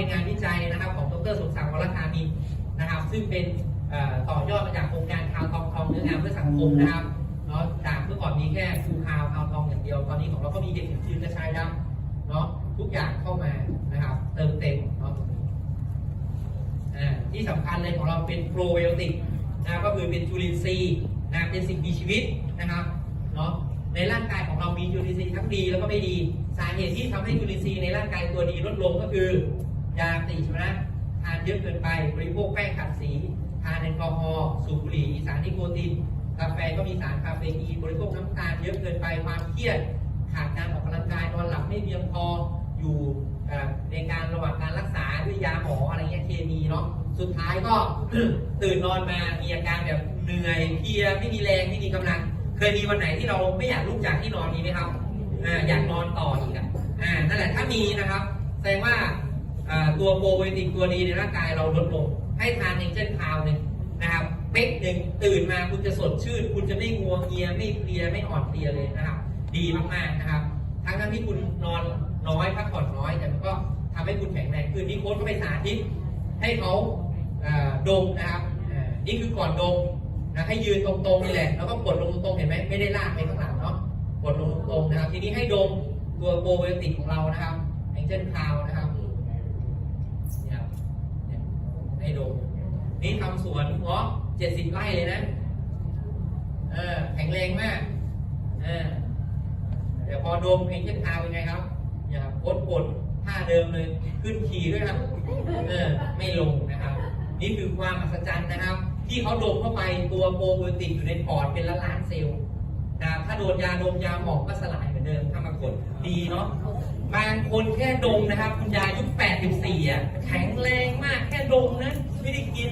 เป็นงานวิจัยนะครับของดรสมศักดิ์วรคามินนะครับ ซึ่งเป็นต่อยอดมาจากโครงการคาวทองทองเนื้องามเพื่อสังคมนะครับเนาะจากเมื่อก่อนมีแค่ฟูคาวคาวทองอย่างเดียว ตอนนี้ของเราก็มีเด็กชื้นกระชายดำเนาะทุกอย่างเข้ามานะครับ เติมเต็มเนาะที่สำคัญเลยของเราเป็นโปรไบโอติกนะก็คือเป็นจุลินทรีย์นะเป็นสิ่งมีชีวิตนะครับเนาะในร่างกายของเรามีจุลินทรีย์ทั้งดีแล้วก็ไม่ดี สาเหตุที่ทำให้จุลินทรีย์ในร่างกายตัวดีลดลงก็คือ ยาปฏิชีวนะทานเยอะเกินไป บริโภคแป้งขัดสี ทานแอลกอฮอล์สูบบุหรี่สารนิโคตินกาแฟก็มีสารคาเฟอีนบริโภคน้ำตาลเยอะเกินไปความเครียด ขาดการออกกำลังกายนอนหลับไม่เพียงพออยู่ในการระหว่างการรักษาด้วยยาหมออะไรเงี้ยเคมีเนาะสุดท้ายก็ตื่นนอนมามีอาการแบบเหนื่อยเพลียไม่มีแรงไม่มีกำลัง เคยมีวันไหนที่เราไม่อยากลุกจากที่นอนมีไหมครับออยากนอนต่ออีกอะอ่านั่นแหละถ้ามีนะครับ แสดงว่า ตัวโปรไบโอติกตัวดีในร่างกายเราลดลง ให้ทานเองเช่นคาวหนึ่งนะครับเป๊กหนึ่งตื่นมาคุณจะสดชื่น คุณจะไม่งัวเงียไม่เพลียไม่อ่อนเพลียเลยนะครับ ดีมากๆนะครับทั้งทั้งที่คุณนอนน้อยพักผ่อนน้อยแต่มันก็ทำให้คุณแข็งแรงขึ้นนี่โค้ชก็ไปสาธิตให้เขาดมนะครับนี่คือก่อนดมนะให้ยืนตรงๆนี่แหละแล้วก็กดลงตรงๆเห็นไหมไม่ได้ลากไปข้างหลังเนาะกดลงตรงๆนะครับ ทีนี้ให้ดมตัวโปรไบโอติกของเรานะครับอย่างเช่นคาวนะครับเนี่ยครับเนี่ย ให้ดมนี่ทำสวนเงาะเจ็ดสิบไร่เลยนะ เออ แข็งแรงมาก เออ เดี๋ยวพอดมเพลงเช่นคาเป็นไงครับ อย่าโคตรกดท่าเดิมเลย ขึ้นขี่ด้วยครับ เออ ไม่ลงนะครับ นี่คือความอัศจรรย์นะครับ ที่เขาดมเข้าไปตัวโปรไบโอติกอยู่ในปอดเป็นล้านล้านเซลล์นะถ้าโดนยาดมยาหมองก็สลายเหมือนเดิมถ้ามากดดีเนาะบางคนแค่ดมนะครับ คุณยายอายุ84อะแข็งแรงมาก ดมนะไม่ได้กิน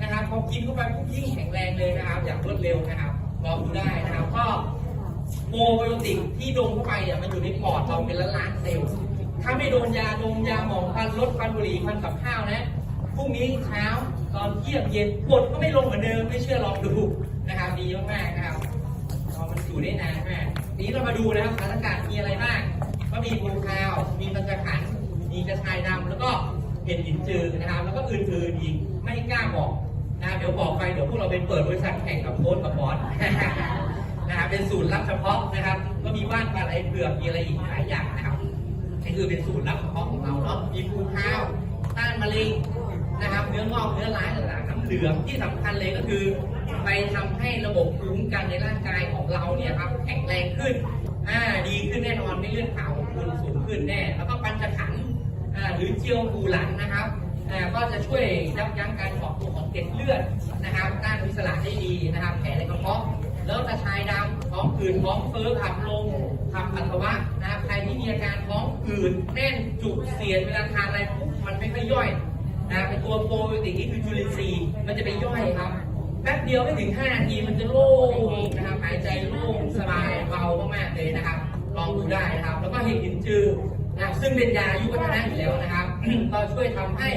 นะครับพอกินเข้าไปปุ๊บยิ่งแข็งแรงเลยนะครับ อย่างรวดเร็วนะครับลองดูได้นะครับก็โปรไบโอติกที่ดมเข้าไปเนี่ยมันอยู่ในปอดเราเป็นล้านล้านๆเซลล์ถ้าไม่โดนยาดมยาหมองควันลดควันบุหรี่ควันกับข้าวนะพรุ่งนี้เช้าตอนเที่ยงเย็นกดก็ไม่ลงเหมือนเดิมไม่เชื่อลองดูนะครับดีมากๆนะครับเอามันอยู่ได้นานมากทีนี้เรามาดูนะครับสารสกัดมีอะไรบ้างก็มีบูคาว มีปัญจขันธ์มีกระชายดำแล้วก็ เห็ดหินจืดนะครับ แล้วก็อื่นๆอีกไม่กล้าบอกนะเดี๋ยวบอกไปเดี๋ยวพวกเราไปเปิดบริษัทแข่งกับโค้ชกับบอสนะครับเป็นสูตรลับเฉพาะนะครับ ก็มีว่านปลาไหลเผือกมีอะไรอีกหลายอย่างนะครับนี่คือเป็นสูตรลับเฉพาะของเราเนาะมีภูข้าวต้านมะเร็งนะครับ เนื้องอกเนื้อร้ายต่างๆน้ำเหลืองที่สำคัญเลยก็คือ ไปทำให้ระบบภูมิคุ้มกันในร่างกายของเราเนี่ยครับแข็งแรงขึ้นอ่าดีขึ้นแน่นอนไม่เลือดขาวของคุณสูงขึ้นแน่แล้วก็ หรือเจียวปูหลังนะครับก็จะช่วยยับยั้งการเกาะตัวของเกล็ดเลือดนะครับต้านอนุมูลอิสระได้ดีนะครับ แผลในกระเพาะแล้วกระชายดำท้องอืดท้องเฟ้อขับลงขับปัสสาวะนะครับใครที่มีอาการท้องอืดแน่นจุกเสียดเวลาทานอะไรปุ๊บมันไม่ค่อยย่อยนะเป็นตัวโปรไบโอติกนี่คือจุลินทรีย์มันจะไปย่อยครับแป๊บเดียวไม่ถึง 5 นาทีมันจะโล่งนะครับหายใจโล่งสบายเบามากๆเลยนะครับ ลองดูได้นะครับ แล้วก็เห็ดหินจือ นะซึ่งเป็นยาอายุวัฒนะอยู่แล้วนะครับก็ช่วยทำให้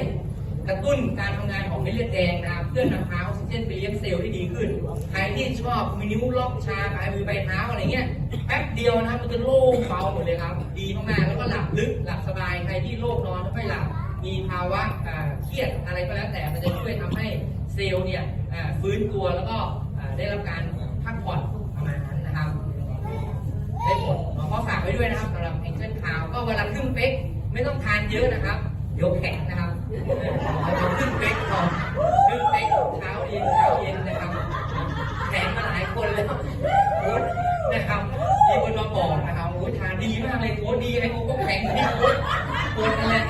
กระตุ้นการทำงานของเม็ดเลือดแดงนะครับเพื่อนำพาออกซิเจนไปเลี้ยงเซลล์ได้ดีขึ้น ใครที่ชอบมีนิ้วล็อกชาปลายมือปลายเท้าอะไรเงี้ยแป๊บเดียวนะครับมันจะโล่งเบาหมดเลยครับ ดีมากๆแล้วก็หลับลึกหลับสบายใครที่โรคนอนไม่ค่อยหลับมีภาวะเครียดอะไรก็แล้วแต่มันจะช่วยทำให้เซลล์เนี่ยฟื้นตัวแล้วก็ได้รับการ ป๊กไม่ต้องทานเยอะนะครับ เดี๋ยวแข็งนะครับเราขึ้นเป๊กก่อนขึ้นเป๊กเช้าเย็นเช้าเย็นนะครับแข็งมาหลายคนแล้วโค้ดนะครับมีคนมาบอกนะครับโอ้ยทานดีมากเลยโค้ดดีไอ้โค้ดก็แข็งดีโค้ดโค้ดนั่นแหละ